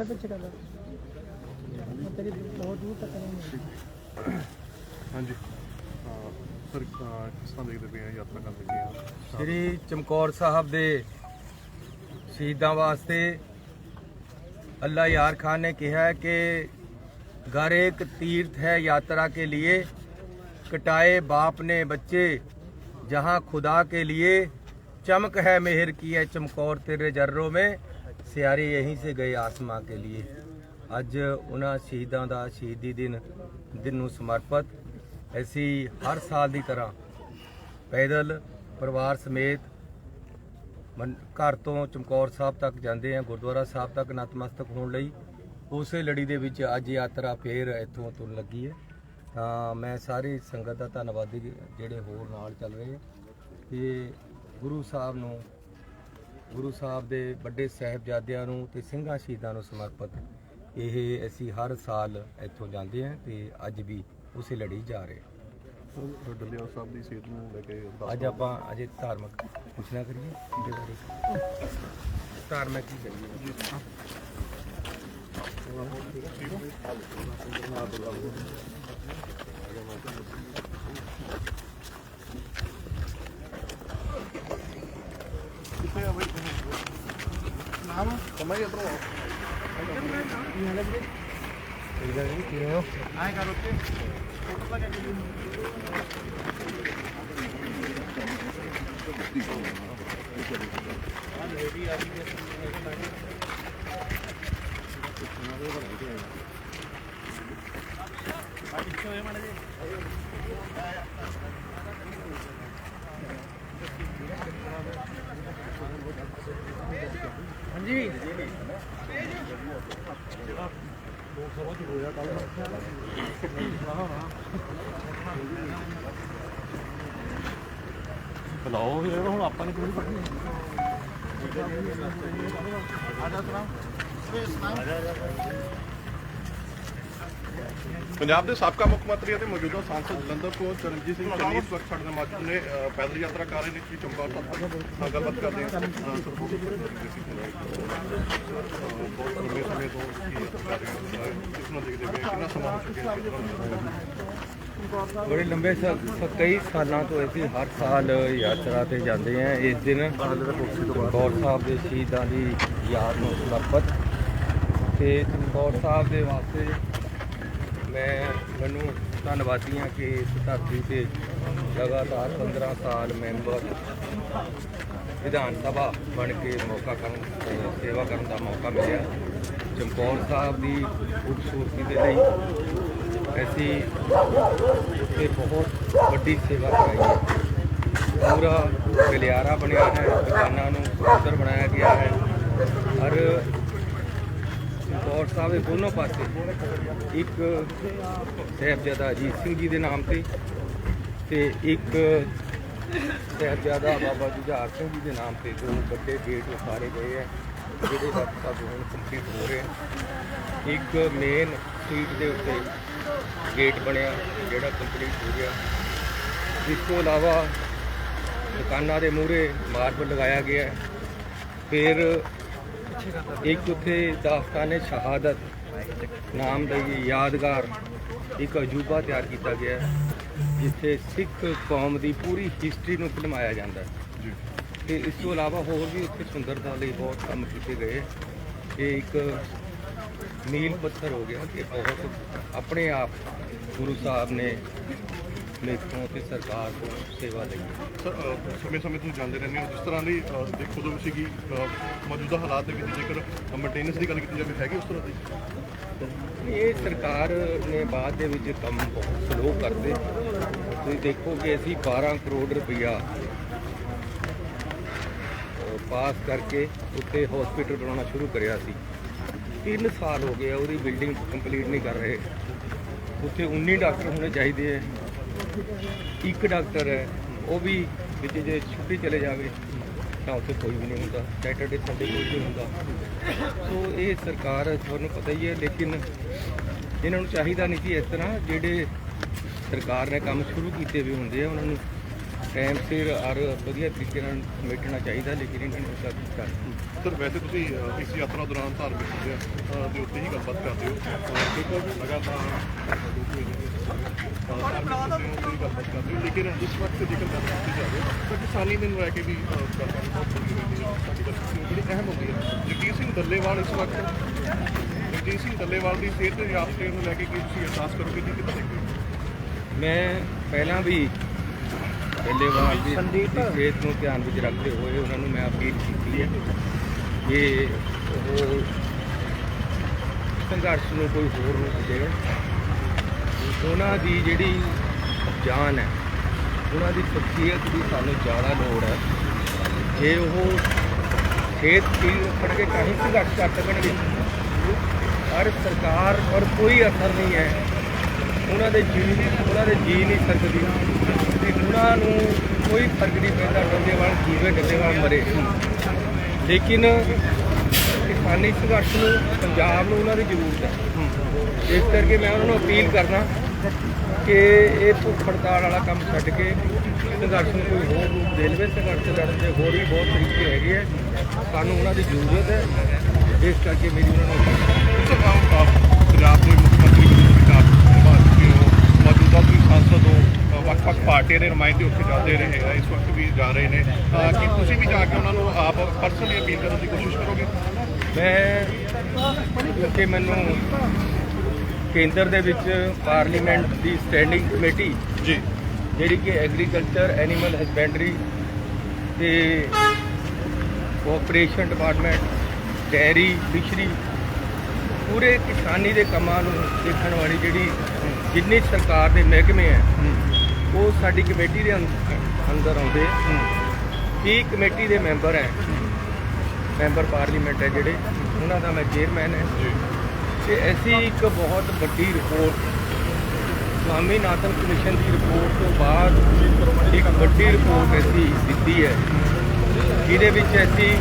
ਫਿਰ ਪਿੱਛੇ ਕਰ ਲਾ ਮੈਂ ਤੇਰੀ ਬਹੁਤ ਦੂਰ ਤੱਕ ਨਹੀਂ ਹਾਂਜੀ ਅਹ ਸਰ ਅਹ ਕਿਸ ਤਰ੍ਹਾਂ ਦੇਖਦੇ ਪਏ ਆ ਯਾਤਰਾ ਕਰਨ ਲੱਗੇ ਆ ਸ੍ਰੀ ਚਮਕੌਰ ਸਾਹਿਬ ਦੇ ਸ਼ਹੀਦਾਂ ਵਾਸਤੇ ਅੱਲਾ ਯਾਰ ਖਾਨ ਨੇ ਕਿਹਾ ਹੈ ਕਿ ਘਰ ਇੱਕ ਤੀਰਥ ਹੈ यात्रा के लिए कटाए बाप ने बच्चे जहां खुदा के लिए चमक है मेहर की है चमकौर तेरे जर्रों में ਸਿਆਰੇ यहीं से गए आसमां के लिए ਅੱਜ ਉਹਨਾਂ ਸ਼ਹੀਦਾਂ ਦਾ ਸ਼ਹੀਦੀ ਦਿਨ ਦਿਨ ਨੂੰ ਸਮਰਪਿਤ ਅਸੀਂ ਹਰ ਸਾਲ ਦੀ ਤਰ੍ਹਾਂ ਪੈਦਲ ਪਰਿਵਾਰ ਸਮੇਤ ਮਨ- ਘਰ ਤੋਂ ਚਮਕੌਰ ਸਾਹਿਬ ਤੱਕ ਜਾਂਦੇ ਆ ਗੁਰਦੁਆਰਾ ਸਾਹਿਬ ਤੱਕ ਨਤਮਸਤਕ ਹੋਣ ਲਈ ਉਸੇ ਲੜੀ ਦੇ ਵਿੱਚ ਅੱਜ ਯਾਤਰਾ ਫੇਰ ਇੱਥੋਂ ਤੁਰਨ ਲੱਗੀ ਹੈ ਤਾਂ ਮੈਂ ਸਾਰੀ ਸੰਗਤ ਦਾ ਧੰਨਵਾਦੀ ਜਿਹੜੇ ਹੋਰ ਨਾਲ ਚੱਲ ਰਹੇ ਆ ਤੇ ਗੁਰੂ ਸਾਹਿਬ ਨੂੰ ਗੁਰੂ ਸਾਹਿਬ ਦੇ ਵੱਡੇ ਸਾਹਿਬਜ਼ਾਦਿਆਂ ਨੂੰ ਤੇ ਸਿੰਘਾਂ ਸ਼ਹੀਦਾਂ ਨੂੰ ਸਮਰਪਿਤ। ਇਹ ਅਸੀਂ ਹਰ ਸਾਲ ਇੱਥੋਂ ਜਾਂਦੇ ਹਾਂ ਤੇ ਅੱਜ ਵੀ ਉਸੇ ਲੜੀ ਜਾ ਰਹੇ ਹਾਂ। ਸਰ ਡੱਲੇਵਾਲ ਸਾਹਿਬ ਦੀ ਸਿਹਤ ਨੂੰ ਲੈ ਕੇ ਦੱਸ। ਅੱਜ। ਆਪਾਂ ਅਜੇ ਧਾਰਮਿਕ ਪੁੱਛਣਾ ਕਰੀਏ ਇਹਦੇ ਬਾਰੇ? ਧਾਰਮਿਕ ਕੀ ਕਰੀਏ ਆ ਬਈ ਨਾਮ ਸਮਝ ਇਧਰੋਂ ਆ ਇਹਦਾ ਵੀ ਕਿਵੇਂ ਹੋ ਆਏ ਕਰ ਉੱਤੇ ਫੋਟੋ ਲਗਾ ਕੇ ਹਾਂਜੀ ਬੁਲਾਓ ਫਿਰ ਹੁਣ ਆਪਾਂ ਨੇ ਕੋਈ ਪੜਨੀ ਪੰਜਾਬ ਦੇ ਸਾਬਕਾ ਮੁੱਖ ਮੰਤਰੀ ਅਤੇ ਮੌਜੂਦਾ ਸਾਂਸਦ ਜਲੰਧਰ ਤੋਂ ਚਰਨਜੀਤ ਸਿੰਘ ਚੰਨੀ ਇਸ ਵਕਤ ਸਾਡੇ ਨਾਲ ਨੇ ਪੈਦਲ ਯਾਤਰਾ ਕਰ ਰਹੇ ਨੇ, ਕਿ ਚੰਬਾ ਸਾਹਿਬ ਨਾਲ ਗੱਲਬਾਤ ਕਰਦੇ ਹਾਂ। ਬਹੁਤ ਲੰਬੇ ਸਮੇਂ ਤੋਂ ਕੀ ਨੂੰ ਦੇਖਦੇ ਪਏ ਕਿੰਨਾ ਸਮਾਂ ਹੋ ਚੁੱਕਿਆ ਕਿਸ ਬੜੇ ਲੰਬੇ ਸ- ਕਈ ਸਾਲਾਂ ਤੋਂ ਅਸੀਂ ਹਰ ਸਾਲ ਯਾਤਰਾ ਤੇ ਜਾਂਦੇ ਹਾਂ। ਇਸ ਦਿਨ ਚਮਕੌਰ ਸਾਹਿਬ ਦੇ ਸ਼ਹੀਦਾਂ ਦੀ ਯਾਦ ਨੂੰ ਸਮਰਪਿਤ। ਤੇ ਚਮਕੌਰ ਸਾਹਿਬ ਦੇ ਵਾਸਤੇ ਮੈਂ ਮੈਨੂੰ ਧੰਨਵਾਦੀ ਹਾਂ ਕਿ ਇਸ ਧਰਤੀ ਤੇ ਲਗਾਤਾਰ 15 ਸਾਲ ਮੈਂਬਰ ਵਿਧਾਨ ਸਭਾ ਬਣ ਕੇ ਮੌਕਾ ਕਰਨ ਸੇਵਾ ਕਰਨ ਦਾ ਮੌਕਾ ਮਿਲਿਆ। ਚਮਕੌਰ ਸਾਹਿਬ ਦੀ ਖੂਬਸੂਰਤੀ ਦੇ ਲਈ ਅਸੀਂ ਉੱਥੇ ਬਹੁਤ ਵੱਡੀ ਸੇਵਾ ਕਰਾਈ ਹੈ। ਪੂਰਾ ਗਲਿਆਰਾ ਬਣਿਆ ਹੈ, ਦੁਕਾਨਾਂ ਨੂੰ ਸੁੰਦਰ ਬਣਾਇਆ ਗਿਆ ਹੈ। ਹਰ ਚਮਕੌਰ ਸਾਹਿਬ ਦੇ ਦੋਨੋਂ ਪਾਸੇ ਇੱਕ ਸਾਹਿਬਜ਼ਾਦਾ ਅਜੀਤ ਸਿੰਘ ਜੀ ਦੇ ਨਾਮ ਤੇ ਤੇ ਇੱਕ ਸਾਹਿਬਜ਼ਾਦਾ ਬਾਬਾ ਜੁਝਾਰ ਸਿੰਘ ਜੀ ਦੇ ਨਾਮ ਤੇ ਦੋ ਵੱਡੇ ਗੇਟ ਉਸਾਰੇ ਗਏ ਹੈ, ਜਿਹੜੇ ਲਗਭਗ ਹੁਣ ਕੰਪਲੀਟ ਹੋ ਰਹੇ ਇੱਕ ਮੇਨ ਸਟਰੀਟ ਦੇ ਉੱਤੇ ਗੇਟ ਬਣਿਆ ਜਿਹੜਾ ਕੰਪਲੀਟ ਹੋ ਗਿਆ। ਇਸ ਤੋਂ ਇਲਾਵਾ ਦੁਕਾਨਾਂ ਦੇ ਮੂਹਰੇ ਮਾਰਬਲ ਲਗਾਇਆ ਗਿਆ ਫਿਰ ਇੱਕ ਉੱਥੇ ਦਾਸਤਾਨੇ ਸ਼ਹਾਦਤ ਨਾਮ ਦਾ ਇਹ ਯਾਦਗਾਰ ਇੱਕ ਅਜੂਬਾ ਤਿਆਰ ਕੀਤਾ ਗਿਆ ਜਿੱਥੇ ਸਿੱਖ ਕੌਮ ਦੀ ਪੂਰੀ ਹਿਸਟਰੀ ਨੂੰ ਫਿਲਮਾਇਆ ਜਾਂਦਾ ਹੈ। ਤੇ ਇਸ ਤੋਂ ਇਲਾਵਾ ਹੋਰ ਵੀ ਉੱਥੇ ਸੁੰਦਰਤਾ ਲਈ ਬਹੁਤ ਕੰਮ ਕੀਤੇ ਗਏ। ਇਹ ਇੱਕ ਮੀਲ ਪੱਥਰ ਹੋ ਗਿਆ ਕਿ ਬਹੁਤ ਆਪਣੇ ਆਪ ਗੁਰੂ ਸਾਹਿਬ ਨੇ ਮੇਖੋਂ ਤੇ ਸਰਕਾਰ ਤੋਂ ਸੇਵਾ ਲਈ। ਸਮੇਂ ਸਮੇਂ ਤੋਂ ਜਾਂਦੇ ਰਹਿੰਦੇ ਹੋ। ਜਿਸ ਤਰ੍ਹਾਂ ਦੀ ਦੇਖੋ ਜੋ ਸੀਗੀ ਮੌਜੂਦਾ ਹਾਲਾਤ ਦੇ ਵਿੱਚ ਜੇਕਰ ਮੇਨਟੇਨੈਂਸ ਦੀ ਗੱਲ ਕੀਤੀ ਜਾਵੇ ਹੈਗੀ ਉਸ ਤਰ੍ਹਾਂ ਦੀ? ਇਹ ਸਰਕਾਰ ਨੇ ਬਾਅਦ ਦੇ ਵਿੱਚ ਕੰਮ ਬਹੁਤ ਸਲੋ ਕਰਦੇ। ਤੁਸੀਂ ਦੇਖੋ ਕਿ ਅਸੀਂ 12 ਕਰੋੜ ਰੁਪਈਆ ਅਹ, ਪਾਸ ਕਰਕੇ ਉੱਤੇ ਹਸਪੀਟਲ ਬਣਾਉਣਾ ਸ਼ੁਰੂ ਕਰਿਆ ਸੀ। 3 ਸਾਲ ਹੋ ਗਏ ਆ, ਉਹਦੀ ਬਿਲਡਿੰਗ ਕੰਪਲੀਟ ਨਹੀਂ ਕਰ ਰਹੇ। ਉੱਥੇ 19 ਡਾਕਟਰ ਹੋਣੇ ਚਾਹੀਦੇ ਹੈ ਇੱਕ ਡਾਕਟਰ ਹੈ ਉਹ ਵੀ ਵਿੱਚ ਜੇ ਛੁੱਟੀ ਚਲੇ ਜਾਵੇ ਤਾਂ ਉੱਥੇ ਕੋਈ ਵੀ ਨਹੀਂ ਹੁੰਦਾ। ਸੈਟਰਡੇ ਸੰਡੇ ਕੋਈ ਨਹੀਂ ਹੁੰਦਾ। ਸੋ ਇਹ ਸਰਕਾਰ ਤੁਹਾਨੂੰ ਪਤਾ ਹੀ ਹੈ ਲੇਕਿਨ ਇਹਨਾਂ ਨੂੰ ਚਾਹੀਦਾ ਨਹੀਂ ਕਿ ਇਸ ਤਰ੍ਹਾਂ ਜਿਹੜੇ ਸਰਕਾਰ ਨੇ ਕੰਮ ਸ਼ੁਰੂ ਕੀਤੇ ਵੀ ਹੁੰਦੇ ਆ ਉਹਨਾਂ ਨੂੰ ਟਾਈਮ ਸਿਰ ਔਰ ਵਧੀਆ ਤਰੀਕੇ ਨਾਲ ਸਮੇਟਣਾ ਚਾਹੀਦਾ ਲੇਕਿਨ ਇਹਨਾਂ ਨੇ ਕੀਤਾ ਨਹੀਂ। ਸਰ ਵੈਸੇ ਤੁਸੀਂ ਇਸ ਯਾਤਰਾ ਦੌਰਾਨ ਧਾਰਮਿਕ ਮੁੱਦਿਆਂ ਅਹ, ਦੇ ਉੱਤੇ ਹੀ ਗੱਲਬਾਤ ਕਰਦੇ ਹੋ। ਲਗਾਤਾਰ ਲੋਕ ਧਾਰਮਿਕ ਗੱਲਬਾਤ ਕਰਦੇ ਹੋ ਲੇਕਿਨ ਇਸ ਵਕਤ ਜੇਕਰ ਗੱਲ ਕੀਤੀ ਜਾਵੇ ਤਾਂ ਕਿਸਾਨੀ ਦਿਨ ਲੈ ਕੇ ਵੀ ਅਹ, ਗੱਲ ਕਰਨੀ ਬਹੁਤ ਜ਼ਰੂਰੀ ਹੁੰਦੀ ਹੈ ਸਾਡੀ ਗੱਲ ਅਹਿਮ ਹੁੰਦੀ ਹੈ। ਜਗਜੀਤ ਸਿੰਘ ਦੱਲੇਵਾਲ ਇਸ ਵਕਤ ਜਗਜੀਤ ਸਿੰਘ ਦੱਲੇਵਾਲ ਦੀ ਸਿਹਤ ਦੇ ਯਾਤਰੇ ਨੂੰ ਲੈ ਕੇ ਕੀ ਤੁਸੀਂ ਅਹਿਸਾਸ ਕਰੋਗੇ ਜੀ ਕਿੱਦਾਂ ਦੇਖਦੇ ਹੋ? ਮੈਂ ਪਹਿਲਾਂ ਵੀ ਬੱਲੇਵਾਲ ਦੀ ਦੀ ਸਿਹਤ ਨੂੰ ਧਿਆਨ ਵਿੱਚ ਰੱਖਦੇ ਹੋਏ ਉਹਨਾਂ ਨੂੰ ਮੈਂ ਅਪੀਲ ਕੀਤੀ ਹੈ ਕਿ ਉਹ ਸੰਘਰਸ਼ ਨੂੰ ਕੋਈ ਹੋਰ ਰੂਪ ਦੇਣ। ਉਹਨਾਂ ਦੀ ਜਿਹੜੀ ਜਾਨ ਹੈ ਉਹਨਾਂ ਦੀ ਸ਼ਖਸੀਅਤ ਦੀ ਸਾਨੂੰ ਜ਼ਿਆਦਾ ਲੋੜ ਹੈ। ਜੇ ਉਹ ਸਿਹਤ ਠੀਕ ਰੱਖਣਗੇ ਤਾਂ ਹੀ ਸੰਘਰਸ਼ ਕਰ ਸਕਣਗੇ। ਪਰ ਸਰਕਾਰ ਪਰ ਕੋਈ ਅਸਰ ਨਹੀਂ ਹੈ। ਉਹਨਾਂ ਦੇ ਜੀ ਉਹਨਾਂ ਦੇ ਜੀ ਨਹੀਂ ਸਕਦੀ। ਤੇ ਉਹਨਾਂ ਨੂੰ ਕੋਈ ਫ਼ਰਕ ਨਹੀਂ ਪੈਂਦਾ ਡੱਲੇਵਾਲ ਜੀਵੇ ਡੱਲੇਵਾਲ ਮਰੇ। ਲੇਕਿਨ ਕਿਸਾਨੀ ਸੰਘਰਸ਼ ਨੂੰ, ਪੰਜਾਬ ਨੂੰ ਉਹਨਾਂ ਦੀ ਜ਼ਰੂਰਤ ਹੈ। ਇਸ ਕਰਕੇ ਮੈਂ ਉਹਨਾਂ ਨੂੰ ਅਪੀਲ ਕਰਦਾ ਕਿ ਇਹ ਭੁੱਖ ਹੜਤਾਲ ਵਾਲਾ ਕੰਮ ਛੱਡ ਕੇ ਸੰਘਰਸ਼ ਨੂੰ ਕੋਈ ਹੋਰ ਰੂਪ ਦੇ ਲਵੇ। ਸੰਘਰਸ਼ ਲੜਨ ਦੇ ਹੋਰ ਵੀ ਬਹੁਤ ਤਰੀਕੇ ਹੈਗੇ ਆ। ਸਾਨੂੰ ਉਹਨਾਂ ਦੀ ਜ਼ਰੂਰਤ ਹੈ। ਇਸ ਕਰਕੇ ਮੇਰੀ ਉਹਨਾਂ ਨੂੰ ਪੰਜਾਬ ਦੇ ਮੁੱਖ ਮੰਤਰੀ ਵਜੋਂ ਵਿਕਾਸ ਨਿਭਾ ਚੁੱਕੇ ਹੋ ਮੌਜੂਦਾ ਤੁਸੀਂ ਸੰਸਦ ਹੋ ਅ, ਵੱਖ-ਵੱਖ ਪਾਰਟੀਆਂ ਦੇ ਨੁਮਾਇੰਦੇ ਉੱਥੇ ਜਾਂਦੇ ਰਹੇ ਆ ਇਸ ਵਕਤ ਵੀ ਜਾ ਰਹੇ ਨੇ। ਕੀ ਤੁਸੀਂ ਵੀ ਜਾ ਕੇ ਉਹਨਾਂ ਨੂੰ ਆਪ ਪਰਸਨਲੀ ਅਪੀਲ ਕਰਨ ਦੀ ਕੋਸ਼ਿਸ਼ ਕਰੋਗੇ? ਮੈਂ ਕਿਉਂਕਿ ਮੈਨੂੰ ਕੇਂਦਰ ਦੇ ਵਿੱਚ ਪਾਰਲੀਮੈਂਟ ਦੀ ਸਟੈਂਡਿੰਗ ਕਮੇਟੀ ਜੀ। ਜਿਹੜੀ ਕਿ ਐਗਰੀਕਲਚਰ ਐਨੀਮਲ ਹਸਬੈਂਡਰੀ ਤੇ ਕੋਆਪਰੇਸ਼ਨ ਡਿਪਾਰਟਮੈਂਟ ਡੈਰੀ ਫਿਸ਼ਰੀ ਪੂਰੇ ਕਿਸਾਨੀ ਦੇ ਕੰਮਾਂ ਨੂੰ ਦੇਖਣ ਵਾਲੀ ਜਿਹੜੀ ਜਿੰਨੀ ਸਰਕਾਰ ਦੇ ਮਹਿਕਮੇ ਹੈ। ਉਹ ਸਾਡੀ ਕਮੇਟੀ ਦੇ ਅੰਦ- ਅੰਦਰ ਆਉਂਦੇ 30 ਕਮੇਟੀ ਦੇ ਮੈਂਬਰ ਹੈ? ਮੈਂਬਰ ਪਾਰਲੀਮੈਂਟ ਹੈ ਜਿਹੜੇ। ਉਹਨਾਂ ਦਾ ਮੈਂ ਚੇਅਰਮੈਨ ਹੈ। ਜੀ। ਤੇ ਐਸੀ ਇੱਕ ਬਹੁਤ ਵੱਡੀ ਰਿਪੋਰਟ ਸਵਾਮੀਨਾਥਨ ਕਮਿਸ਼ਨ ਦੀ ਰਿਪੋਰਟ ਤੋਂ ਬਾਅਦ ਇੱਕ ਵੱਡੀ ਰਿਪੋਰਟ ਐਸੀ ਦਿੱਤੀ ਹੈ। ਜਿਹਦੇ ਵਿੱਚ ਐਸੀ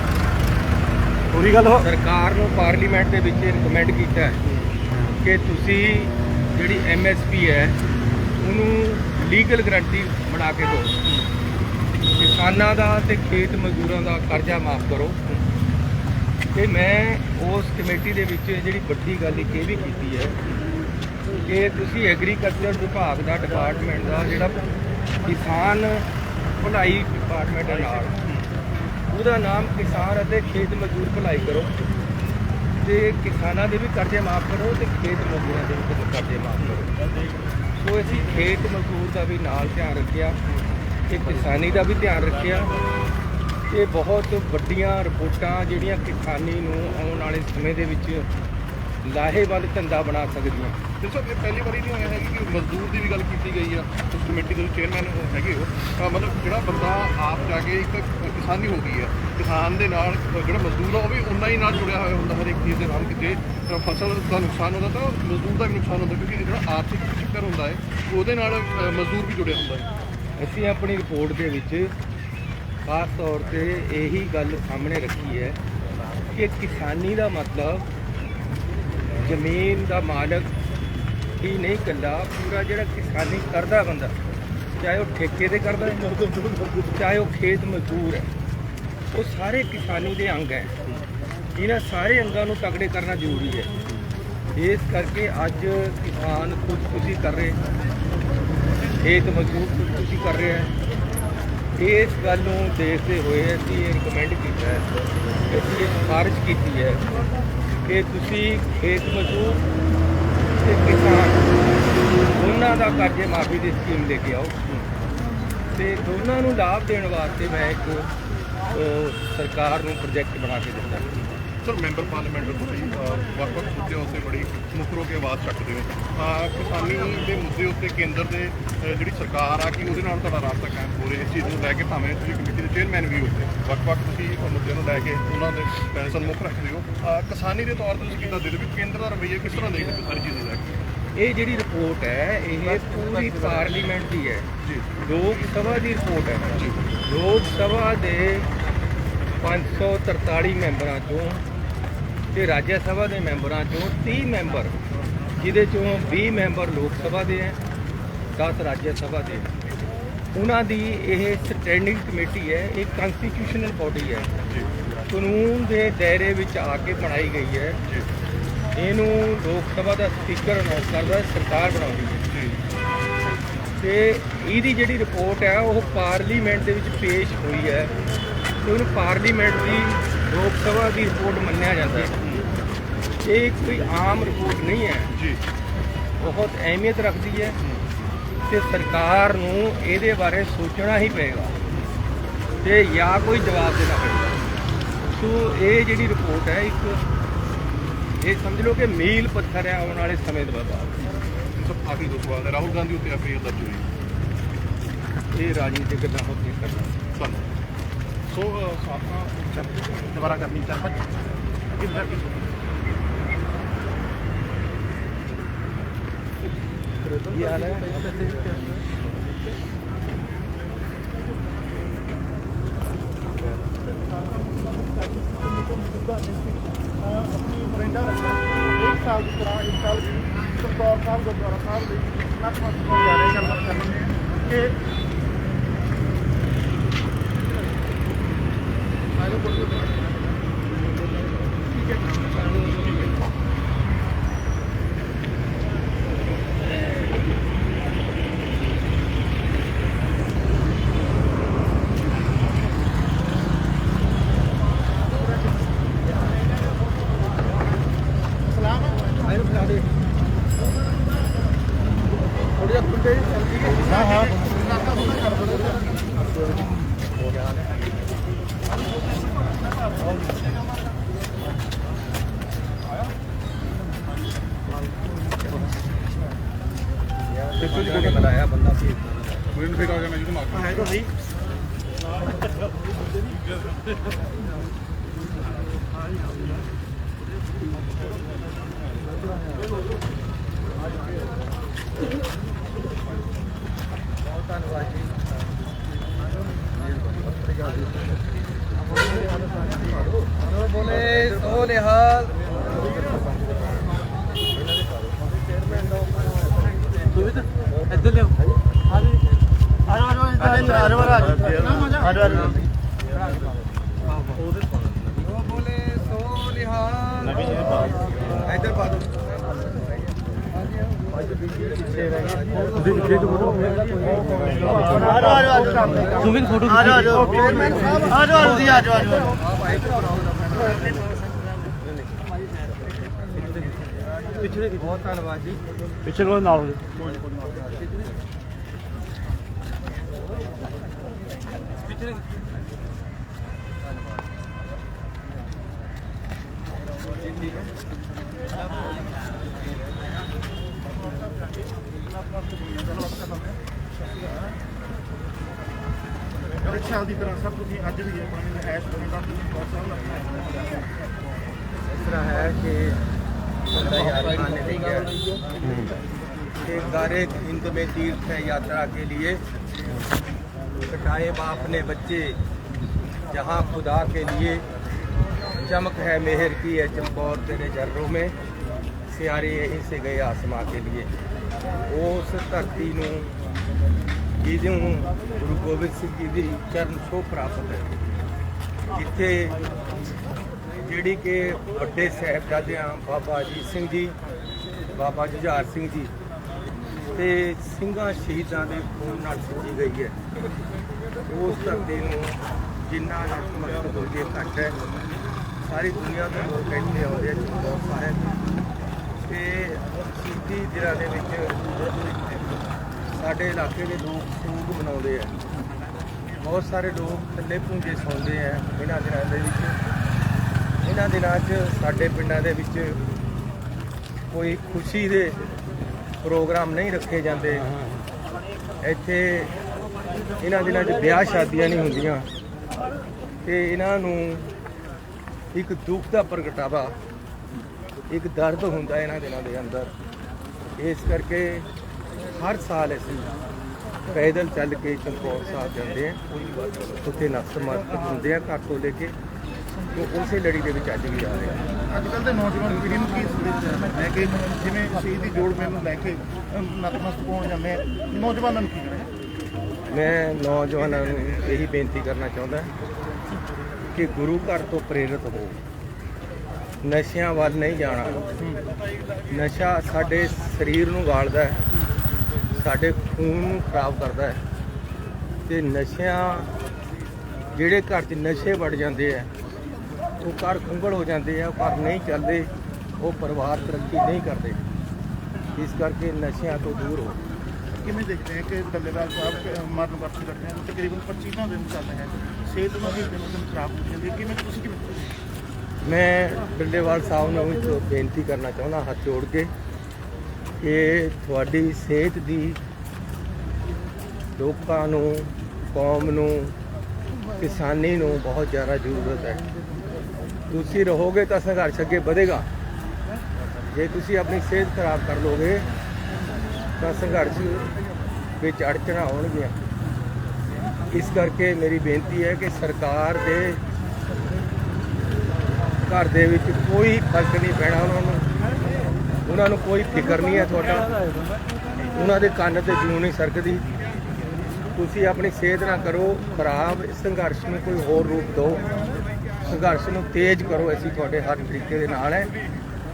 ਪੂਰੀ ਗੱਲ ਹੋ ਸਰਕਾਰ ਨੂੰ ਪਾਰਲੀਮੈਂਟ ਦੇ ਵਿੱਚ ਰਿਕਮੈਂਡ ਕੀਤਾ ਹੈ ਕਿ ਤੁਸੀਂ ਜਿਹੜੀ ਐਮਐਸਪੀ ਹੈ ਉਹਨੂੰ ਲੀਗਲ ਗਰੰਟੀ ਬਣਾ ਕੇ ਦਿਓ। ਕਿਸਾਨਾਂ ਦਾ ਤੇ ਖੇਤ ਮਜ਼ਦੂਰਾਂ ਦਾ ਕਰਜ਼ਾ ਮਾਫ ਕਰੋ। ਤੇ ਮੈਂ ਉਸ ਕਮੇਟੀ ਦੇ ਵਿੱਚ ਜਿਹੜੀ ਵੱਡੀ ਗੱਲ ਇੱਕ ਇਹ ਵੀ ਕੀਤੀ ਹੈ ਕਿ ਤੁਸੀਂ ਐਗਰੀਕਲਚਰ ਵਿਭਾਗ ਦਾ ਡਿਪਾਰਟਮੈਂਟ ਦਾ ਜਿਹੜਾ ਕਿਸਾਨ ਭਲਾਈ ਡਿਪਾਰਟਮੈਂਟ ਹੈ ਨਾਲ, ਉਹਦਾ ਨਾਮ ਕਿਸਾਨ ਅਤੇ ਖੇਤ ਮਜ਼ਦੂਰ ਭਲਾਈ ਕਰੋ। ਤੇ ਕਿਸਾਨਾਂ ਦੇ ਵੀ ਕਰਜ਼ੇ ਮਾਫ ਕਰੋ ਤੇ ਖੇਤ ਮਜ਼ਦੂਰਾਂ ਦੇ ਵੀ ਕਰਜ਼ੇ ਮਾਫ ਕਰੋ। ਸੋ ਅਸੀਂ ਖੇਤ ਮਜ਼ਦੂਰ ਦਾ ਵੀ ਨਾਲ ਧਿਆਨ ਰੱਖਿਆ ਤੇ ਕਿਸਾਨੀ ਦਾ ਵੀ ਧਿਆਨ ਰੱਖਿਆ। ਇਹ ਬਹੁਤ ਵੱਡੀਆਂ ਰਿਪੋਰਟਾਂ ਜਿਹੜੀਆਂ ਕਿਸਾਨੀ ਨੂੰ ਆਉਣ ਵਾਲੇ ਸਮੇਂ ਦੇ ਵਿੱਚ ਲਾਹੇਵੰਦ ਧੰਦਾ ਬਣਾ ਸਕਦੀਆਂ। ਦੇਖੋ ਇਹ ਪਹਿਲੀ ਵਾਰੀ ਨਹੀਂ ਹੋਇਆ ਹੈ ਕਿ ਮਜ਼ਦੂਰ ਦੀ ਵੀ ਗੱਲ ਕੀਤੀ ਗਈ ਆ। ਉਸ ਕਮੇਟੀ ਦੇ ਚੇਅਰਮੈਨ ਹੈਗੇ ਹੋ ਅ, ਮਤਲਬ ਜਿਹੜਾ ਬੰਦਾ ਆਪ ਜਾ ਕੇ ਇੱਕ ਕਿਸਾਨੀ ਹੋ ਗਈ ਹੈ ਕਿਸਾਨ ਦੇ ਨਾਲ ਜਿਹੜਾ ਮਜ਼ਦੂਰ ਆ ਉਹ ਵੀ ਉਨਾ ਹੀ ਨਾਲ ਜੁੜਿਆ ਹੋਇਆ ਹੁੰਦਾ ਹਰ ਇੱਕ ਚੀਜ਼ ਦੇ ਨਾਲ ਕਿਤੇ। ਫਸਲ ਦਾ ਨੁਕਸਾਨ ਹੁੰਦਾ ਤਾਂ ਮਜ਼ਦੂਰ ਦਾ ਵੀ ਨੁਕਸਾਨ ਹੁੰਦਾ ਕਿਉਂਕਿ ਜਿਹੜਾ ਆਰਥਿਕ ਚੱਕਰ ਹੁੰਦਾ ਹੈ ਉਹਦੇ ਨਾਲ ਅ, ਮਜ਼ਦੂਰ ਵੀ ਜੁੜਿਆ ਹੁੰਦਾ ਹੈ। ਅਸੀਂ ਆਪਣੀ ਰਿਪੋਰਟ ਦੇ ਵਿੱਚ ਖਾਸ ਤੌਰ ਤੇ ਇਹੀ ਗੱਲ ਸਾਹਮਣੇ ਰੱਖੀ ਹੈ ਕਿ ਕਿਸਾਨੀ ਦਾ ਮਤਲਬ ਜ਼ਮੀਨ ਦਾ ਮਾਲਕ ਹੀ ਨਹੀਂ ਕੱਲਾ ਪੂਰਾ ਜਿਹੜਾ ਕਿਸਾਨੀ ਕਰਦਾ ਬੰਦਾ ਚਾਹੇ ਉਹ ਠੇਕੇ ਤੇ ਕਰਦਾ ਹੈ ਚਾਹੇ ਉਹ ਖੇਤ ਮਜ਼ਦੂਰ ਹੈ ਉਹ ਸਾਰੇ ਕਿਸਾਨੀ ਦੇ ਅੰਗ ਹੈ। ਇਹਨਾਂ ਸਾਰੇ ਅੰਗਾਂ ਨੂੰ ਤਕੜੇ ਕਰਨਾ ਜ਼ਰੂਰੀ ਹੈ। ਇਸ ਕਰਕੇ ਅੱਜ ਕਿਸਾਨ ਖੁਦਕੁਸ਼ੀ ਕਰ ਰਹੇ ਖੇਤ ਮਜ਼ਦੂਰ ਖੁਦਕੁਸ਼ੀ ਕਰ ਰਿਹਾ ਹੈ ਇਸ ਗੱਲ ਨੂੰ ਦੇਖਦੇ ਹੋਏ ਅਸੀਂ ਇਹ ਰਿਕਮੈਂਡ ਕੀਤਾ ਹੈ ਅਸੀਂ ਇਹ ਸਿਫਾਰਿਸ਼ ਕੀਤੀ ਹੈ ਕਿ ਤੁਸੀਂ ਖੇਤ ਮਜ਼ਦੂਰ ਤੇ ਕਿਸਾਨ ਦੋਨਾਂ ਦਾ ਕਰਜ਼ੇ ਮਾਫੀ ਦੀ ਸਕੀਮ ਲੈ ਕੇ ਆਓ। ਤੇ ਦੋਨਾਂ ਨੂੰ ਲਾਭ ਦੇਣ ਵਾਸਤੇ ਮੈਂ ਇੱਕ ਸਰਕਾਰ ਨੂੰ ਪ੍ਰੋਜੈਕਟ ਬਣਾ ਕੇ ਦਿੱਤਾ। ਸਰ ਮੈਂਬਰ ਪਾਰਲੀਮੈਂਟ ਤੋਂ ਤੁਸੀਂ ਵੱਖ-ਵੱਖ ਮੁੱਦਿਆਂ ਉੱਤੇ ਬੜੀ ਮੁੱਖ ਹੋ ਕੇ ਆਵਾਜ਼ ਚੱਕਦੇ ਹੋ। ਕਿਸਾਨੀ ਦੇ ਮੁੱਦੇ ਉੱਤੇ ਕੇਂਦਰ ਦੇ ਜਿਹੜੀ ਸਰਕਾਰ ਆ ਕਿ ਉਹਦੇ ਨਾਲ ਤੁਹਾਡਾ ਰਾਬਤਾ ਕਾਇਮ ਹੋ ਰਿਹਾ? ਇਸ ਚੀਜ਼ ਨੂੰ ਲੈ ਕੇ ਭਾਵੇਂ ਤੁਸੀਂ ਕਮੇਟੀ ਦੇ ਚੇਅਰਮੈਨ ਵੀ ਹੋ ਵੱਖ-ਵੱਖ ਤੁਸੀਂ ਮੁੱਦਿਆਂ ਨੂੰ ਲੈ ਕੇ ਉਹਨਾਂ ਦੇ ਸਨਮੁਖ ਰੱਖਦੇ ਹੋ। ਕਿਸਾਨੀ ਦੇ ਤੌਰ ਤੇ ਤੁਸੀਂ ਕਿੱਦਾਂ ਦੇ ਵੀ ਕੇਂਦਰ ਦਾ ਰਵੱਈਆ ਕਿਸ ਤਰ੍ਹਾਂ ਦੇਖਦੇ ਹੋ ਸਾਰੀ ਚੀਜ਼ਾਂ ਨੂੰ ਲੈ ਕੇ? ਇਹ ਜਿਹੜੀ ਰਿਪੋਰਟ ਹੈ ਇਹ ਪੂਰੀ ਪਾਰਲੀਮੈਂਟ ਦੀ ਹੈ। ਜੀ। ਲੋਕ ਸਭਾ ਦੀ ਰਿਪੋਰਟ ਹੈ। ਲੋਕ ਸਭਾ ਦੇ 543 ਮੈਂਬਰਾਂ ਚੋਂ ਤੇ ਰਾਜ ਸਭਾ ਦੇ ਮੈਂਬਰਾਂ ਚੋਂ 30 ਮੈਂਬਰ ਜਿਹਦੇ ਚੋਂ 20 ਮੈਂਬਰ ਲੋਕ ਸਭਾ ਦੇ ਹੈ 10 ਰਾਜ ਸਭਾ ਦੇ। ਉਹਨਾਂ ਦੀ ਇਹ ਸਟੈਂਡਿੰਗ ਕਮੇਟੀ ਹੈ ਇਹ ਕਨਸਟੀਟਿਊਸ਼ਨਲ ਬਾਡੀ ਹੈ। ਕਾਨੂੰਨ ਦੇ ਦਾਇਰੇ ਵਿੱਚ ਆ ਕੇ ਬਣਾਈ ਗਈ ਹੈ। ਇਹਨੂੰ ਲੋਕ ਸਭਾ ਦਾ ਸਪੀਕਰ ਅਨਾਉਂਸ ਕਰਦਾ ਸਰਕਾਰ ਬਣਾਉਂਦੀ ਹੈ। ਤੇ ਇਹਦੀ ਜਿਹੜੀ ਰਿਪੋਰਟ ਹੈ ਉਹ ਪਾਰਲੀਮੈਂਟ ਦੇ ਵਿੱਚ ਪੇਸ਼ ਹੋਈ ਹੈ। ਤੇ ਉਹਨੂੰ ਪਾਰਲੀਮੈਂਟ ਦੀ ਲੋਕ ਸਭਾ ਦੀ ਰਿਪੋਰਟ ਮੰਨਿਆ ਜਾਂਦਾ ਹੈ। ਇਹ ਕੋਈ ਆਮ ਰਿਪੋਰਟ ਨਹੀਂ ਹੈ। ਜੀ। ਬਹੁਤ ਅਹਿਮੀਅਤ ਰੱਖਦੀ ਹੈ ਤੇ ਸਰਕਾਰ ਨੂੰ ਇਹਦੇ ਬਾਰੇ ਸੋਚਣਾ ਹੀ ਪਏਗਾ ਤੇ ਜਾਂ ਕੋਈ ਜਵਾਬ ਦੇਣਾ ਪਏਗਾ। ਸੋ ਇਹ ਜਿਹੜੀ ਰਿਪੋਰਟ ਹੈ ਇੱਕ ਇਹ ਸਮਝ ਲਓ ਕਿ ਮੀਲ ਪੱਥਰ ਹੈ ਆਉਣ ਵਾਲੇ ਸਮੇਂ ਦੇ ਬਾਅਦ। ਸਭ ਆਖਰੀ ਦੋ ਸਵਾਲ ਹੈ ਰਾਹੁਲ ਗਾਂਧੀ ਉੱਤੇ ਐਫਆਈਆਰ ਦਰਜ ਹੋਈ। ਇਹ ਰਾਜਨੀਤਿਕ ਗੱਲਾਂ ਹੋ ਕੇ ਕਰਨਾ ਸਾਨੂੰ ਸੋ ਅਹ, ਦੁਬਾਰਾ ਕਰਨੀ ਚਾਹ ਪੰਜ ਕਿੰਨਾ ਕੀ ਕੀ ਹੈ ਆਪਣੀ ਮਰਿੰਡਾ ਰੱਖਣਾ ਇੱਕ ਸਾਲ ਦੀ ਤਰ੍ਹਾਂ ਇੱਕ ਸਾਲ ਦੀ ਸਰਕਾਰ ਸਾਹਿਬ ਗੁਰਦੁਆਰਾ ਸਾਹਿਬ ਦੇ ਨਤਮਸਤਕ ਹੋਣ ਜਾ ਰਹੇ ਗੱਲਬਾਤ ਕਰਨੀ ਕਿ ಅದು ಕೊಡ್ತೀವಿ ਆ ਜਾ ਜੀ ਬਹੁਤ ਧੰਨਵਾਦ ਜੀ ਪਿੱਛੇ ਕੋਲ ਨਾਲ ਇੱਕ में तीर्थ है यात्रा के लिए कटाए बाप ने बच्चे जहाँ खुदा के लिए चमक है मेहर की है चमकौर तेरे जर्रों में सियारे यहीं से गए आसमां के लिए ਉਸ ਧਰਤੀ ਨੂੰ ਜਿਹਨੂੰ ਗੁਰੂ ਗੋਬਿੰਦ ਸਿੰਘ ਜੀ ਦੀ ਚਰਨ ਛੋਹ ਪ੍ਰਾਪਤ ਹੈ ਜਿੱਥੇ ਜਿਹੜੀ ਕਿ ਵੱਡੇ ਸਾਹਿਬਜ਼ਾਦਿਆਂ ਬਾਬਾ ਅਜੀਤ ਸਿੰਘ ਜੀ ਬਾਬਾ ਜੁਝਾਰ ਸਿੰਘ ਜੀ ਤੇ ਸਿੰਘਾਂ ਸ਼ਹੀਦਾਂ ਦੇ ਖੂਨ ਨਾਲ ਸਿੱਜੀ ਗਈ ਹੈ। ਉਸ ਧਰਤੀ ਨੂੰ ਜਿੰਨਾ ਨਤਮਸਤਕ ਹੋ ਕੇ ਘੱਟ ਹੈ, ਸਾਰੀ ਦੁਨੀਆ ਤੋਂ ਲੋਕ ਇੱਥੇ ਆਉਂਦੇ ਆ ਚਮਕੌਰ ਸਾਹਿਬ ਤੇ ਸਿੱਧੀ ਦਿਨਾਂ ਦੇ ਵਿੱਚ ਸਾਡੇ ਇਲਾਕੇ ਦੇ ਲੋਕ ਸੂਗ ਬਣਾਉਂਦੇ ਆ। ਬਹੁਤ ਸਾਰੇ ਲੋਕ ਥੱਲੇ ਭੁੰਜੇ ਸੌਂਦੇ ਆ ਇਹਨਾਂ ਦਿਨਾਂ ਦੇ ਵਿੱਚ। ਇਹਨਾਂ ਦਿਨਾਂ 'ਚ ਸਾਡੇ ਪਿੰਡਾਂ ਦੇ ਵਿੱਚ ਕੋਈ ਖੁਸ਼ੀ ਦੇ ਪ੍ਰੋਗਰਾਮ ਨਹੀਂ ਰੱਖੇ ਜਾਂਦੇ। ਇੱਥੇ ਇਹਨਾਂ ਦਿਨਾਂ 'ਚ ਵਿਆਹ ਸ਼ਾਦੀਆਂ ਨਹੀਂ ਹੁੰਦੀਆਂ। ਤੇ ਇਹਨਾਂ ਨੂੰ ਇੱਕ ਦੁੱਖ ਦਾ ਪ੍ਰਗਟਾਵਾ ਇੱਕ ਦਰਦ ਹੁੰਦਾ ਇਹਨਾਂ ਦਿਨਾਂ ਦੇ ਅੰਦਰ। ਇਸ ਕਰਕੇ ਹਰ ਸਾਲ ਅਸੀਂ ਪੈਦਲ ਚੱਲ ਕੇ ਚਮਕੌਰ ਸਾਹਿਬ ਜਾਂਦੇ ਆ ਉੱਥੇ ਨਤਮਸਤਕ ਹੁੰਦੇ ਆ ਘਰ ਤੋਂ ਲੈ ਕੇ। ਤੇ ਉਸੇ ਲੜੀ ਦੇ ਵਿੱਚ ਅੱਜ ਵੀ ਆ ਰਹੇ ਆ ਅੱਜ ਕੱਲ ਦੇ ਨੌਜਵਾਨ ਪੀੜ੍ਹੀ ਨੂੰ ਕੀ ਸੰਦੇਸ਼ ਲੈ ਕੇ ਜਿਵੇਂ ਸ਼ਹੀਦ ਦੀ ਜੋੜ ਮੇਲ ਲੈ ਕੇ ਨਤਮਸਤਕ ਹੋਣ ਜਾਂਦੇ ਆ ਨੌਜਵਾਨਾਂ ਨੂੰ ਕੀ ਕਹਿਣਾ ਮੈਂ ਨੌਜਵਾਨਾਂ ਨੂੰ ਇਹੀ ਬੇਨਤੀ ਕਰਨਾ ਚਾਹੁੰਦਾ ਕਿ ਗੁਰੂ ਘਰ ਤੋਂ ਪ੍ਰੇਰਿਤ ਹੋ ਨਸ਼ਿਆਂ ਵੱਲ ਨਹੀਂ ਜਾਣਾ। ਨਸ਼ਾ ਸਾਡੇ ਸਰੀਰ ਨੂੰ ਗਾਲਦਾ ਹੈ, ਸਾਡੇ ਖੂਨ ਨੂੰ ਖਰਾਬ ਕਰਦਾ ਹੈ ਤੇ ਨਸ਼ਿਆਂ, ਜਿਹੜੇ ਘਰ 'ਚ ਨਸ਼ੇ ਵੜ ਜਾਂਦੇ ਆ ਉਹ ਘਰ ਖੁੰਗਲ ਹੋ ਜਾਂਦੇ ਆ ਘਰ ਨਹੀਂ ਚੱਲਦੇ ਉਹ ਪਰਿਵਾਰ ਤਰੱਕੀ ਨਹੀਂ ਕਰਦੇ। ਇਸ ਕਰਕੇ ਨਸ਼ਿਆਂ ਤੋਂ ਦੂਰ ਹੋ ਕਿਵੇਂ ਦੇਖਦੇ ਹੈ ਕਿ ਡੱਲੇਵਾਲ ਸਾਹਿਬ ਮਰਨ ਵਰਤ ਕਰਦੇ ਹਨ ਤਕਰੀਬਨ 25 ਦਿਨ ਚੱਲ ਰਿਹਾ ਹੈ। ਸਿਹਤ ਨੂੰ ਵੀ ਦਿਨੋਂ ਦਿਨ ਖਰਾਬ ਹੋ ਜਾਂਦੀ ਹੈ। ਕਿਵੇਂ ਤੁਸੀਂ ਕਿਵੇਂ? ਮੈਂ ਡੱਲੇਵਾਲ ਸਾਹਿਬ ਨੂੰ ਇੱਕ ਬੇਨਤੀ ਕਰਨਾ ਚਾਹੁੰਦਾ ਹੱਥ ਜੋੜ ਕੇ ਕਿ ਤੁਹਾਡੀ ਸਿਹਤ ਦੀ ਲੋਕਾਂ ਨੂੰ ਕੌਮ ਨੂੰ ਕਿਸਾਨੀ ਨੂੰ ਬਹੁਤ ਜ਼ਿਆਦਾ ਜ਼ਰੂਰਤ ਹੈ। ਤੁਸੀਂ ਰਹੋਗੇ ਤਾਂ ਸੰਘਰਸ਼ ਅੱਗੇ ਵਧੇਗਾ। ਜੇ ਤੁਸੀਂ ਆਪਣੀ ਸਿਹਤ ਖਰਾਬ ਕਰ ਲੋਗੇ, ਤਾਂ ਸੰਘਰਸ਼ ਵਿੱਚ ਅੜਚਣਾ ਹੋਣਗੀਆਂ ਇਸ ਕਰਕੇ ਮੇਰੀ ਬੇਨਤੀ ਹੈ ਕਿ ਸਰਕਾਰ ਦੇ ਘਰ ਦੇ ਵਿੱਚ ਕੋਈ ਫ਼ਰਕ ਨਹੀਂ ਪੈਣਾ ਉਹਨਾਂ ਨੂੰ। ਉਹਨਾਂ ਨੂੰ ਕੋਈ ਫਿਕਰ ਨਹੀਂ ਹੈ ਤੁਹਾਡਾ। ਉਹਨਾਂ ਦੇ ਕੰਨ ਤੇ ਜੂਨ ਨਹੀਂ ਸਰਕਦੀ। ਤੁਸੀਂ ਆਪਣੀ ਸਿਹਤ ਨਾ ਕਰੋ, ਖਰਾਬ ਸੰਘਰਸ਼ ਨੂੰ ਕੋਈ ਹੋਰ ਰੂਪ ਦਿਓ। ਸੰਘਰਸ਼ ਨੂੰ ਤੇਜ਼ ਕਰੋ ਅਸੀਂ ਤੁਹਾਡੇ ਹਰ ਤਰੀਕੇ ਦੇ ਨਾਲ ਹੈ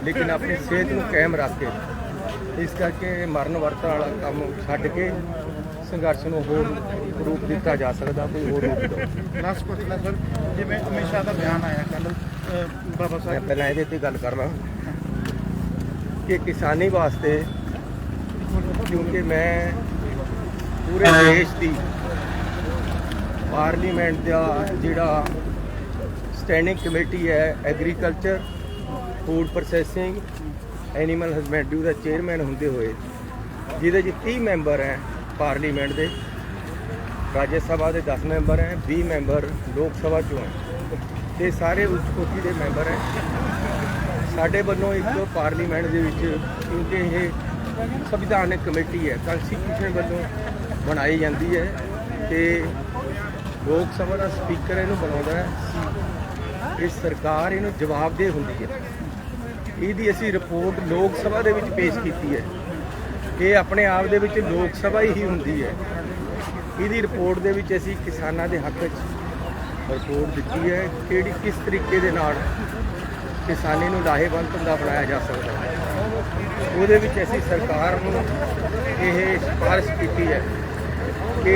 ਲੇਕਿਨ ਆਪਣੀ ਸਿਹਤ ਨੂੰ ਕਾਇਮ ਰੱਖ ਕੇ ਇਸ ਕਰਕੇ ਮਰਨ ਵਰਤਣ ਵਾਲਾ ਕੰਮ ਛੱਡ ਕੇ ਸੰਘਰਸ਼ ਨੂੰ ਹੋਰ ਰੂਪ ਦਿੱਤਾ ਜਾ ਸਕਦਾ ਕੋਈ ਹੋਰ ਰੂਪ ਦਿਓ ਲਾਸਟ ਕੁਐਸਚਨ ਹੈ ਸਰ ਜਿਵੇਂ ਅਮਿਤ ਦਾ ਬਿਆਨ ਆਇਆ ਕੱਲ ਬਾਬਾ ਮੈਂ ਸਾਹਿਬ ਪਹਿਲਾਂ ਇਹਦੇ ਤੇ ਗੱਲ ਕਰਨਾ ਕਿ ਕਿਸਾਨੀ ਵਾਸਤੇ ਕਿਉਂਕਿ ਮੈਂ ਪੂਰੇ ਦੇਸ਼ ਦੀ ਪਾਰਲੀਮੈਂਟ ਦਾ ਜਿਹੜਾ ਸਟੈਂਡਿੰਗ ਕਮੇਟੀ ਹੈ agriculture food processing animal husbandry ਦਾ ਚੇਅਰਮੈਨ ਹੁੰਦੇ ਹੋਏ। ਜਿਹਦੇ 'ਚ 30 ਮੈਂਬਰ ਹੈ ਪਾਰਲੀਮੈਂਟ ਦੇ। ਰਾਜ ਸਭਾ ਦੇ 10 ਮੈਂਬਰ ਹੈ 20 ਮੈਂਬਰ ਲੋਕ ਸਭਾ ਚੋਂ ਹੈ। ਤੇ ਸਾਰੇ ਉੱਚ ਕੋਟੀ ਦੇ ਮੈਂਬਰ ਹੈ। ਸਾਡੇ ਵੱਲੋਂ ਇੱਕ ਪਾਰਲੀਮੈਂਟ ਦੇ ਵਿੱਚ, ਕਿਉਂਕਿ ਇਹ ਸੰਵਿਧਾਨਕ ਕਮੇਟੀ ਹੈ ਕਨਸਟੀਟਿਊਸ਼ਨ ਵੱਲੋਂ ਬਣਾਈ ਜਾਂਦੀ ਹੈ। ਤੇ ਲੋਕ ਸਭਾ ਦਾ ਸਪੀਕਰ ਇਹਨੂੰ ਬਣਾਉਂਦਾ ਹੈ। ਇਹ ਸਰਕਾਰ ਇਹਨੂੰ ਜਵਾਬਦੇਹ ਹੁੰਦੀ ਹੈ। ਇਹਦੀ ਅਸੀਂ ਰਿਪੋਰਟ ਲੋਕ ਸਭਾ ਦੇ ਵਿੱਚ ਪੇਸ਼ ਕੀਤੀ ਹੈ। ਇਹ ਆਪਣੇ ਆਪ ਦੇ ਵਿੱਚ ਲੋਕ ਸਭਾ ਹੀ ਹੁੰਦੀ ਹੈ। ਇਹਦੀ ਰਿਪੋਰਟ ਦੇ ਵਿੱਚ ਅਸੀਂ ਕਿਸਾਨਾਂ ਦੇ ਹੱਕ 'ਚ ਰਿਪੋਰਟ ਦਿੱਤੀ ਹੈ ਕਿਹੜੀ ਕਿਸ ਤਰੀਕੇ ਦੇ ਨਾਲ ਕਿਸਾਨੀ ਨੂੰ ਲਾਹੇਵੰਦ ਧੰਦਾ ਬਣਾਇਆ ਜਾ ਸਕਦਾ ਹੈ। ਉਹਦੇ ਵਿੱਚ ਅਸੀਂ ਸਰਕਾਰ ਨੂੰ ਇਹ ਸਿਫਾਰਿਸ਼ ਕੀਤੀ ਹੈ ਕਿ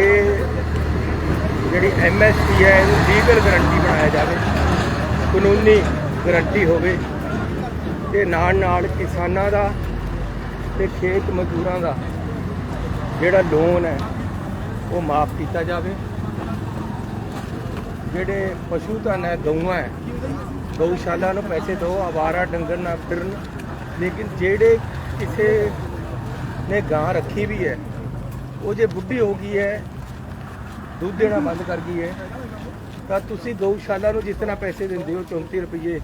ਜਿਹੜੀ ਐਮਐਸਪੀ ਹੈ, ਇਹਨੂੰ ਲੀਗਲ ਗਾਰੰਟੀ ਬਣਾਇਆ ਜਾਵੇ। ਕਾਨੂੰਨੀ ਗਰੰਟੀ ਹੋਵੇ ਤੇ ਨਾਲ ਨਾਲ ਕਿਸਾਨਾਂ ਦਾ ਤੇ ਖੇਤ ਮਜ਼ਦੂਰਾਂ ਦਾ ਜਿਹੜਾ ਲੋਨ ਹੈ, ਉਹ ਮਾਫ ਕੀਤਾ ਜਾਵੇ। ਜਿਹੜੇ ਪਸ਼ੂ ਧਨ ਹੈ ਗਊਆਂ ਹੈ, ਗਊਸ਼ਾਲਾ ਨੂੰ ਪੈਸੇ ਦਿਓ, ਆਵਾਰਾ ਡੰਗਰ ਨਾ ਫਿਰਨ। ਲੇਕਿਨ ਜਿਹੜੇ ਕਿਸੇ ਨੇ ਗਾਂ ਰੱਖੀ ਵੀ ਹੈ, ਉਹ ਜੇ ਬੁੱਢੀ ਹੋ ਗਈ ਹੈ, ਦੁੱਧ ਦੇਣਾ ਬੰਦ ਕਰ ਗਈ ਹੈ ਤਾਂ ਤੁਸੀਂ ਗਊਸ਼ਾਲਾ ਨੂੰ ਜਿਸ ਤਰ੍ਹਾਂ ਪੈਸੇ ਦਿੰਦੇ ਹੋ 34 ਰੁਪਏ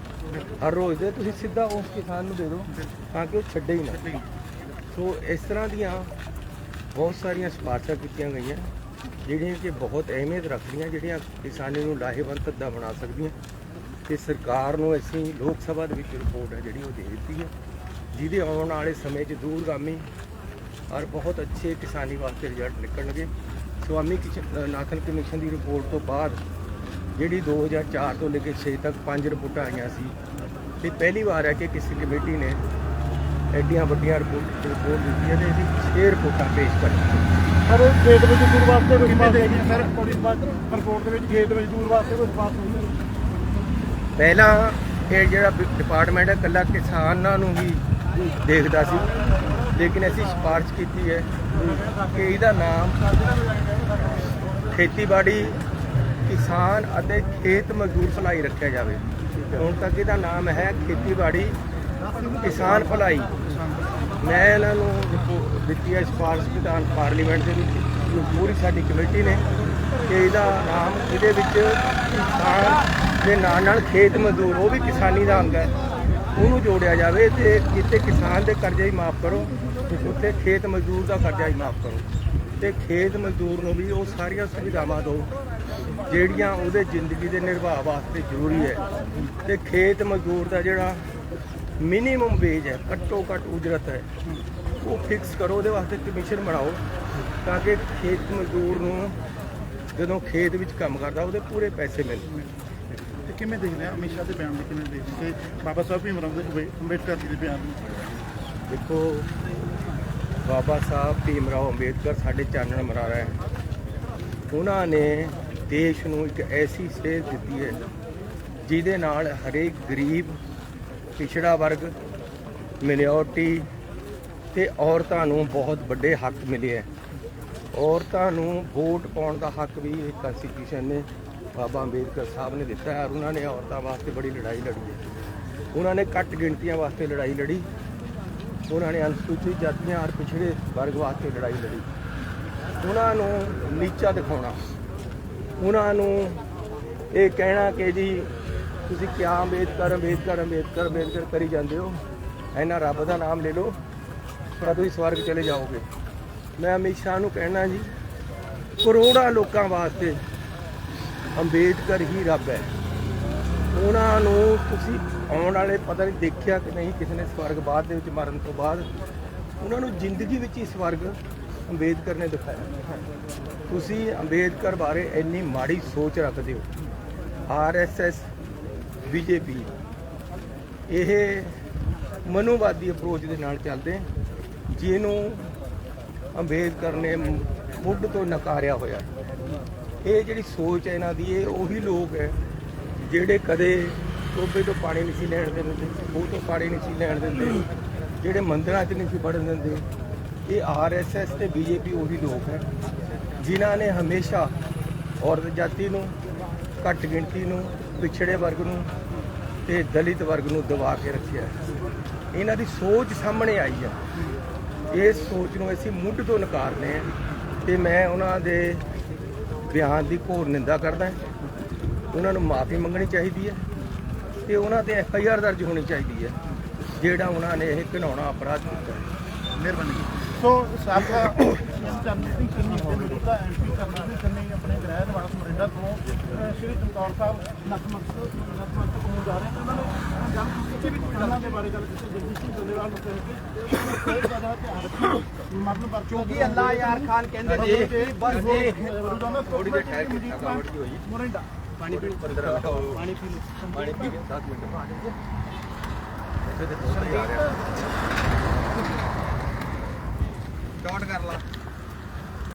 ਹਰ ਰੋਜ਼ ਦੇ, ਤੁਸੀਂ ਸਿੱਧਾ ਉਸ ਕਿਸਾਨ ਨੂੰ ਦੇ ਦਿਓ ਤਾਂ ਕਿ ਉਹ ਛੱਡੇ ਹੀ ਨਾ। ਸੋ ਇਸ ਤਰ੍ਹਾਂ ਦੀਆਂ ਬਹੁਤ ਸਾਰੀਆਂ ਸਿਫਾਰਸ਼ਾਂ ਕੀਤੀਆਂ ਗਈਆਂ, ਜਿਹੜੀਆਂ ਕਿ ਬਹੁਤ ਅਹਿਮੀਅਤ ਰੱਖਦੀਆਂ, ਜਿਹੜੀਆਂ ਕਿਸਾਨੀ ਨੂੰ ਲਾਹੇਵੰਦ ਧੰਦਾ ਬਣਾ ਸਕਦੀਆਂ। ਤੇ ਸਰਕਾਰ ਨੂੰ ਅਸੀਂ ਲੋਕ ਸਭਾ ਦੇ ਵਿੱਚ ਰਿਪੋਰਟ ਹੈ ਜਿਹੜੀ ਉਹ ਦੇ ਦਿੱਤੀ ਹੈ, ਜਿਹਦੇ ਆਉਣ ਵਾਲੇ ਸਮੇਂ 'ਚ ਦੂਰਗਾਮੀ ਔਰ ਬਹੁਤ ਅੱਛੇ ਕਿਸਾਨੀ ਵਾਸਤੇ ਰਿਜ਼ਲਟ ਨਿਕਲਣਗੇ। ਸਵਾਮੀ ਨਾਥਨ ਕਮਿਸ਼ਨ ਦੀ ਰਿਪੋਰਟ ਤੋਂ ਬਾਅਦ ਜਿਹੜੀ 2004 ਤੋਂ ਲੈ ਕੇ 6 ਤੱਕ ਪੰਜ ਰਿਪੋਰਟਾਂ ਆਈਆਂ ਸੀ। ਤੇ ਪਹਿਲੀ ਵਾਰ ਹੈ ਕਿ ਕਿਸੇ ਕਮੇਟੀ ਨੇ ਐਡੀਆਂ ਵੱਡੀਆਂ ਰਿਪੋਰਟ ਰਿਪੋਰਟ ਦਿੱਤੀ ਹੈ ਤੇ ਇਹਦੀ 6 ਰਿਪੋਰਟਾਂ ਪੇਸ਼ ਕਰੀਆਂ ਸਰ ਖੇਤ ਮਜ਼ਦੂਰ ਵਾਸਤੇ ਕੋਈ ਕਿਵੇਂ ਦੇਖਦੇ ਸਰ? ਰਿਪੋਰਟ ਦੇ ਵਿੱਚ ਖੇਤ ਮਜ਼ਦੂਰ ਵਾਸਤੇ ਕੋਈ ਸਪਾਸ ਹੋਈ ਪਹਿਲਾਂ ਇਹ ਜਿਹੜਾ ਡਿਪਾਰਟਮੈਂਟ ਹੈ ਇਕੱਲਾ ਕਿਸਾਨਾਂ ਨੂੰ ਹੀ ਦੇਖਦਾ ਸੀ। ਲੇਕਿਨ ਅਸੀਂ ਸਿਫਾਰਿਸ਼ ਕੀਤੀ ਹੈ ਕਿ ਇਹਦਾ ਨਾਮ ਖੇਤੀਬਾੜੀ ਕਿਸਾਨ ਅਤੇ ਖੇਤ ਮਜ਼ਦੂਰ ਭਲਾਈ ਰੱਖਿਆ ਜਾਵੇ। ਹੁਣ ਤੱਕ ਇਹਦਾ ਨਾਮ ਹੈ ਖੇਤੀਬਾੜੀ ਕਿਸਾਨ ਭਲਾਈ। ਮੈਂ ਇਹਨਾਂ ਨੂੰ ਰਿਪੋ- ਦਿੱਤੀ ਹੈ ਸਿਫਾਰਿਸ਼ ਵਿਧਾਨ ਪਾਰਲੀਮੈਂਟ ਦੇ ਵਿੱਚ ਪੂਰੀ ਸਾਡੀ ਕਮੇਟੀ ਨੇ ਕਿ ਇਹਦਾ ਨਾਮ ਇਹਦੇ ਵਿੱਚ ਕਿਸਾਨ ਦੇ ਨਾਲ ਨਾਲ ਖੇਤ ਮਜ਼ਦੂਰ, ਉਹ ਵੀ ਕਿਸਾਨੀ ਦਾ ਅੰਗ ਹੈ। ਉਹਨੂੰ ਜੋੜਿਆ ਜਾਵੇ ਤੇ ਜਿੱਥੇ ਕਿਸਾਨ ਦੇ ਕਰਜ਼ੇ ਹੀ ਮਾਫ ਕਰੋ, ਉੱਥੇ ਖੇਤ ਮਜ਼ਦੂਰ ਦਾ ਕਰਜ਼ਾ ਹੀ ਮਾਫ ਕਰੋ। ਤੇ ਖੇਤ ਮਜ਼ਦੂਰ ਨੂੰ ਵੀ ਉਹ ਸਾਰੀਆਂ ਸੁਵਿਧਾਵਾਂ ਦਿਓ। ਜਿਹੜੀਆਂ ਉਹਦੇ ਜ਼ਿੰਦਗੀ ਦੇ ਨਿਰਵਾਹ ਵਾਸਤੇ ਜ਼ਰੂਰੀ ਹੈ ਤੇ ਖੇਤ ਮਜ਼ਦੂਰ ਦਾ ਜਿਹੜਾ ਮਿਨੀਮਮ ਵੇਜ ਹੈ ਘੱਟੋ ਘੱਟ ਉਜਰਤ ਹੈ ਉਹ ਫਿਕਸ ਕਰੋ ਉਹਦੇ ਵਾਸਤੇ ਕਮਿਸ਼ਨ ਬਣਾਓ ਤਾਂ ਕਿ ਖੇਤ ਮਜ਼ਦੂਰ ਨੂੰ ਜਦੋਂ ਖੇਤ ਵਿੱਚ ਕੰਮ ਕਰਦਾ ਉਹਦੇ ਪੂਰੇ ਪੈਸੇ ਮਿਲਦੇ ਤੇ ਕਿਵੇਂ ਦੇਖਦੇ ਆ? ਅਮਿਤ ਸ਼ਾਹ ਦੇ ਬਿਆਨ ਨੂੰ ਕਿਵੇਂ ਦੇਖਦੇ? ਕਿ ਬਾਬਾ ਸਾਹਿਬ ਭੀਮ ਰਾਓ ਦੇ ਅੰਬੇ- ਅੰਬੇਡਕਰ ਜੀ ਦੇ ਬਿਆਨ ਨੂੰ। ਦੇਖੋ ਬਾਬਾ ਸਾਹਿਬ ਭੀਮ ਰਾਓ ਅੰਬੇਦਕਰ ਸਾਡੇ ਚਾਨਣ ਮਰਾਰਾ ਹੈ। ਉਹਨਾਂ ਨੇ ਦੇਸ਼ ਨੂੰ ਇੱਕ ਐਸੀ ਸੇਧ ਦਿੱਤੀ ਹੈ, ਜਿਹਦੇ ਨਾਲ ਹਰੇਕ ਗਰੀਬ, ਪਿਛੜਾ ਵਰਗ ਮਿਨੋਰਟੀ ਤੇ ਔਰਤਾਂ ਨੂੰ ਬਹੁਤ ਵੱਡੇ ਹੱਕ ਮਿਲੇ ਹੈ। ਔਰਤਾਂ ਨੂੰ ਵੋਟ ਪਾਉਣ ਦਾ ਹੱਕ ਵੀ ਇਹ ਕਨਸਟੀਟਿਊਸ਼ਨ ਨੇ, ਬਾਬਾ ਅੰਬੇਦਕਰ ਸਾਹਿਬ ਨੇ ਦਿੱਤਾ ਹੈ ਔਰ ਉਹਨਾਂ ਨੇ ਔਰਤਾਂ ਵਾਸਤੇ ਬੜੀ ਲੜਾਈ ਲੜੀ ਹੈ। ਉਹਨਾਂ ਨੇ ਘੱਟ ਗਿਣਤੀਆਂ ਵਾਸਤੇ ਲੜਾਈ ਲੜੀ, ਉਹਨਾਂ ਨੇ ਅਨੁਸੂਚਿਤ ਜਾਤੀਆਂ ਔਰ ਪਿਛੜੇ ਵਰਗ ਵਾਸਤੇ ਲੜਾਈ ਲੜੀ। ਉਹਨਾਂ ਨੂੰ ਨੀਚਾ ਦਿਖਾਉਣਾ। ਉਹਨਾਂ ਨੂੰ ਇਹ ਕਹਿਣਾ ਕਿ ਜੀ, ਤੁਸੀਂ ਕਿਆ ਅੰਬੇਦਕਰ ਅੰਬੇਦਕਰ ਅੰਬੇਦਕਰ ਅੰਬੇਦਕਰ ਕਰੀ ਜਾਂਦੇ ਹੋ? ਇਹਨਾਂ ਰੱਬ ਦਾ ਨਾਮ ਲੈ ਲਓ, ਤਾਂ ਤੁਸੀਂ ਸਵਰਗ ਚਲੇ ਜਾਓਗੇ। ਮੈਂ ਅਮਿਤ ਸ਼ਾਹ ਨੂੰ ਕਹਿਣਾ ਜੀ, ਕਰੋੜਾਂ ਲੋਕਾਂ ਵਾਸਤੇ ਅੰਬੇਦਕਰ ਹੀ ਰੱਬ ਹੈ। ਉਹਨਾਂ ਨੂੰ ਤੁਸੀਂ ਆਉਣ ਵਾਲੇ ਪਤਾ ਨਹੀਂ ਦੇਖਿਆ ਕਿ ਨਹੀਂ, ਕਿਸੇ ਨੇ ਸਵਰਗ ਬਾਅਦ ਦੇ ਵਿੱਚ ਮਰਨ ਤੋਂ ਬਾਅਦ। ਉਹਨਾਂ ਨੂੰ ਜ਼ਿੰਦਗੀ ਵਿੱਚ ਹੀ ਸਵਰਗ ਅੰਬੇਦਕਰ ਨੇ ਦਿਖਾਇਆ। ਤੁਸੀਂ ਅੰਬੇਦਕਰ ਬਾਰੇ ਇੰਨੀ ਮਾੜੀ ਸੋਚ ਰੱਖਦੇ ਹੋ। ਆਰਐਸਐਸ ਬੀਜੇਪੀ ਇਹ ਮਨੋਵਾਦੀ ਅਪਰੋਚ ਦੇ ਨਾਲ ਚੱਲਦੇ ਜਿਹਨੂੰ ਅੰਬੇਦਕਰ ਨੇ ਮੁੱਢ ਤੋਂ ਨਕਾਰਿਆ ਹੋਇਆ। ਇਹ ਜਿਹੜੀ ਸੋਚ ਹੈ ਇਹਨਾਂ ਦੀ, ਇਹ ਉਹੀ ਲੋਕ ਹੈ ਜਿਹੜੇ ਕਦੇ ਟੋਬੇ ਤੋਂ ਪਾਣੀ ਨਹੀਂ ਸੀ ਲੈਣ ਦਿੰਦੇ ਉਹ ਤੋਂ ਪਾਣੀ ਨਹੀਂ ਸੀ ਲੈਣ ਦਿੰਦੇ, ਜਿਹੜੇ ਮੰਦਰਾਂ 'ਚ ਨਹੀਂ ਸੀ ਵੜਨ ਦਿੰਦੇ। ਇਹ ਆਰਐਸਐਸ ਤੇ ਬੀਜੇਪੀ ਉਹੀ ਲੋਕ ਹੈ। ਜਿਨ੍ਹਾਂ ਨੇ ਹਮੇਸ਼ਾ ਔਰਤ ਜਾਤੀ ਨੂੰ, ਘੱਟ ਗਿਣਤੀ ਨੂੰ, ਪਿਛੜੇ ਵਰਗ ਨੂੰ ਤੇ ਦਲਿਤ ਵਰਗ ਨੂੰ ਦਬਾ ਕੇ ਰੱਖਿਆ ਇਹਨਾਂ ਦੀ ਸੋਚ ਸਾਹਮਣੇ ਆਈ ਹੈ। ਇਸ ਸੋਚ ਨੂੰ ਅਸੀਂ ਮੁੱਢ ਤੋਂ ਨਕਾਰਦੇ ਹਾਂ ਤੇ ਮੈਂ ਉਹਨਾਂ ਦੇ ਬਿਆਨ ਦੀ ਘੋਰ ਨਿੰਦਾ ਕਰਦਾ ਉਹਨਾਂ ਨੂੰ ਮਾਫੀ ਮੰਗਣੀ ਚਾਹੀਦੀ ਹੈ ਤੇ ਉਹਨਾਂ ਤੇ ਐਫ ਆਈ ਆਰ ਦਰਜ ਹੋਣੀ ਚਾਹੀਦੀ ਹੈ, ਜਿਹੜਾ ਉਹਨਾਂ ਨੇ ਇਹ ਘਿਨਾਉਣਾ ਅਪਰਾਧ ਕੀਤਾ ਮਿਹਰਬਾਨੀ। ਸੋ ਸਾਬਕਾ ਚੰਦ ਸਿੰਘ ਚੰਨੀ ਦੇ ਮੌਜੂਦਾ ਐਮਪੀ ਕਰਨਾ ਚੰਨੀ ਆਪਣੇ ਗ੍ਰਹਿ ਨਿਵਾਸ ਮਰਿੰਡਾ ਤੋਂ ਸ਼੍ਰੀ ਚਮਕੌਰ ਸਾਹਿਬ ਨਤਮਸਤਕ ਨਤਮਸਤਕ ਹੋਣ ਜਾ ਰਹੇ ਨੇ ਉਹਨਾਂ ਨੇ ਗੱਲ ਕੀਤੀ ਵੀ ਉਹਨਾਂ ਦੇ ਬਾਰੇ ਗੱਲ ਕੀਤੀ ਜਗਦੀਸ਼ ਸਿੰਘ ਡੱਲੇਵਾਲ ਨੂੰ ਕਹਿ ਕੇ ਕੋਈ ਜ਼ਿਆਦਾ ਧਿਆਨ ਰੱਖੋ ਮਰਨ ਪਰ ਕਿਉਂਕਿ ਅੱਲਾ ਯਾਰ ਖਾਨ ਕਹਿੰਦੇ ਨੇ ਕਿ ਬਸ ਇਹ ਰੋਜ਼ਾਨਾ ਥੋੜੀ ਦੇਰ ਠਹਿਰ ਕੇ ਥਕਾਵਟ ਜਿਹੀ ਹੋਈ। ਮਰਿੰਡਾ। ਪਾਣੀ ਪੀਣ 15 ਮਿੰਟ ਪਾਣੀ ਪੀ ਲਓ। ਪਾਣੀ ਪੀ ਕੇ 7 ਮਿੰਟ। ਇੱਥੇ ਤੇ ਬਹੁਤ ਆ ਰਿਹਾ। ਸ਼ਾਰਟ ਕਰ ਲਾ।